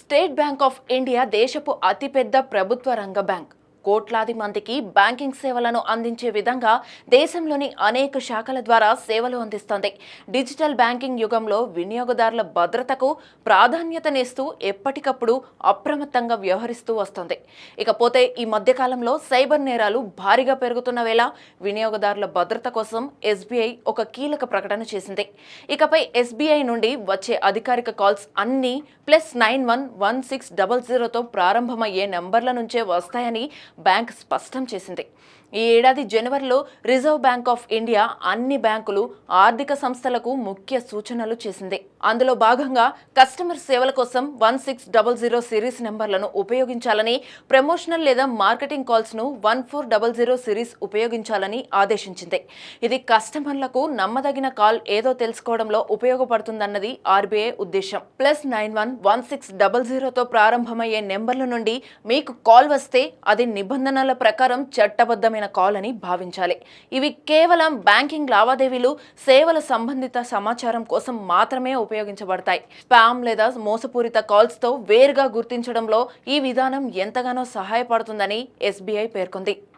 State bank of India దేశపు అతిపెద్ద ప్రభుత్వ రంగ బ్యాంక్. కోట్లాది మందికి బ్యాంకింగ్ సేవలను అందించే విధంగా దేశంలోని అనేక శాఖల ద్వారా సేవలు అందిస్తోంది. డిజిటల్ బ్యాంకింగ్ యుగంలో వినియోగదారుల భద్రతకు ప్రాధాన్యతనిస్తూ ఎప్పటికప్పుడు అప్రమత్తంగా వ్యవహరిస్తూ వస్తుంది. ఇకపోతే ఈ మధ్యకాలంలో సైబర్ నేరాలు భారీగా పెరుగుతున్న వేళ వినియోగదారుల భద్రత కోసం ఎస్బీఐ ఒక కీలక ప్రకటన చేసింది. ఇకపై ఎస్బీఐ నుండి వచ్చే అధికారిక కాల్స్ అన్నీ plus nine one one six double జీరోతో ప్రారంభమయ్యే నెంబర్ల నుంచే వస్తాయని బ్యాంక్ స్పష్టం చేసింది. ఈ ఏడాది జనవరిలో రిజర్వ్ బ్యాంక్ ఆఫ్ ఇండియా అన్ని బ్యాంకులు ఆర్థిక సంస్థలకు ముఖ్య సూచనలు చేసింది. అందులో భాగంగా కస్టమర్ సేవల కోసం one six double zero series నెంబర్లను ఉపయోగించాలని ప్రమోషనల్ లేదా marketing కాల్స్ను one four double zero series ఉపయోగించాలని ఆదేశించింది. ఇది కస్టమర్లకు నమ్మదగిన కాల్ ఏదో తెలుసుకోవడంలో ఉపయోగపడుతుందన్నది ఆర్బీఐ ఉద్దేశం. Plus nine one one six double జీరోతో ప్రారంభమయ్యే నెంబర్ల నుండి మీకు కాల్ వస్తే అది నిబంధనల ప్రకారం చట్టబద్ధమైన కాల్ అని భావించాలి. ఇవి కేవలం బ్యాంకింగ్ లావాదేవీలు సేవల సంబంధిత సమాచారం కోసం మాత్రమే ఉపయోగించబడతాయి. స్పామ్ లేదా మోసపూరిత కాల్స్తో వేరుగా గుర్తించడంలో ఈ విధానం ఎంతగానో సహాయపడుతుందని ఎస్బీఐ పేర్కొంది.